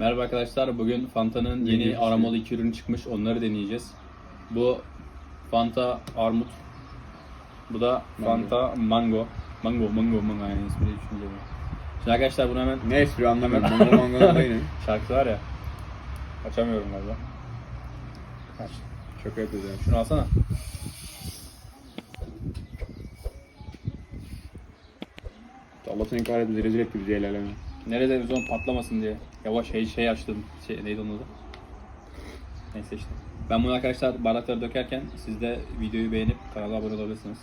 Merhaba arkadaşlar. Bugün Fanta'nın yeni aromalı iki ürünü çıkmış. Onları deneyeceğiz. Bu Fanta Armut. Bu da Fanta Mango. Mango, mango, mango. Yani ismi de düşünce bu. Şimdi arkadaşlar bunu hemen Ne espri anlamıyorum. Mango mango da yine. şarkısı var ya. Açamıyorum galiba. Aç. Şaka yapıyoruz yani. Şunu alsana. Allah seni kahretsin rezil etti bizi el aleme. Nerede televizyon patlamasın diye. Yavaş şey, şey açtım. Şey, neydi onun adı? Neyse işte. Ben bunu arkadaşlar bardakları dökerken siz de videoyu beğenip kanala abone olabilirsiniz.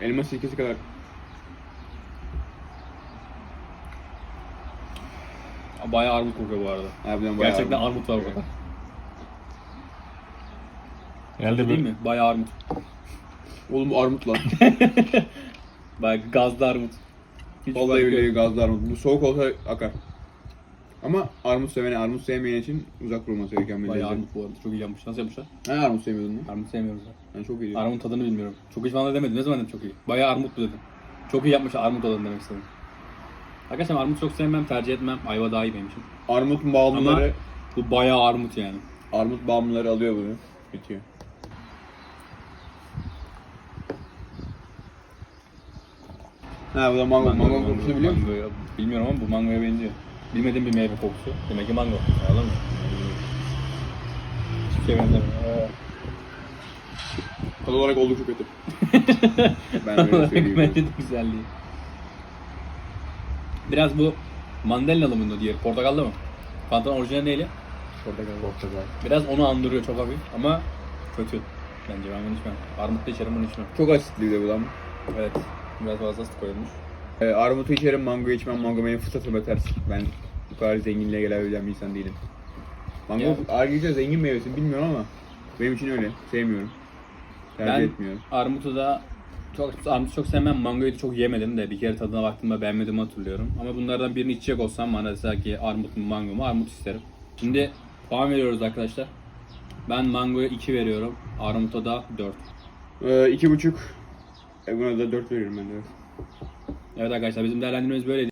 Elma sirkesi kadar. Bayağı armut kokuyor bu arada. Harbiden bayağı. Gerçekten armut var burada. Geldi Değil mi? Bayağı armut. Oğlum bu armut lan. Bayağı gazlı armut. Hiç Vallahi farkı yok. billahi gazlı armut. Bu soğuk olsa akar. Ama armut sevene, armut sevmeyen için uzak durulması gereken bir Bayağı lezzet. armut bu arada. Çok iyi yapmış. Nasıl yapmışlar? Ha armut sevmiyordun mu? Armut sevmiyoruz. ya. Ben çok iyi. Armut tadını bilmiyorum. Çok falan da demedim. Ne zaman dedim çok iyi? Bayağı armutlu dedim. Çok iyi yapmışlar. Armut tadını demek istedim. Arkadaşlar armut çok sevmem, tercih etmem. Ayva daha iyi benim için. Armut bağımlıları, Bu bayağı armut yani. armut bağımlıları alıyor bunu. Bitiyor. Ha bu da mango. Mango, kokusunu biliyor musun? Mangoya- Bilmiyorum ama bu mangoya benziyor. Bilmediğim bir meyve kokusu. Demek ki mango. Anladın mı? Hiçbir şey benzemiyor. Tad olarak oldukça kötü. ben öyle söyleyeyim. Bence de güzelliği. Biraz bu mandalinalı mı diğer portakallı mı? Fanta'nın orijinali neyle? Portakal. Portakal. Biraz onu andırıyor çok hafif ama kötü. Bence ben bunu içmem. Armut da içerim bunu içmem. Çok asitli bir de bu lan. Evet. Biraz fazla ısıt koyulmuş. Ee, armutu içerim, mango içmem. Mango benim fırsatım ters. Ben bu kadar zenginliğe gelebilen bir insan değilim. Mango Ya. ayrıca zengin meyvesi bilmiyorum ama benim için öyle. Sevmiyorum. Tercih Ben etmiyorum. armutu da çok armutu çok sevmem. Mangoyu da çok yemedim de bir kere tadına baktığımda beğenmediğimi hatırlıyorum. Ama bunlardan birini içecek olsam bana dese ki armut mu mango mu armut isterim. Şimdi puan veriyoruz arkadaşlar. Ben mangoya 2 veriyorum. Armut'a da 4. Ee, iki buçuk. E, buna da dört veriyorum ben de. Evet arkadaşlar bizim değerlendirmemiz böyleydi.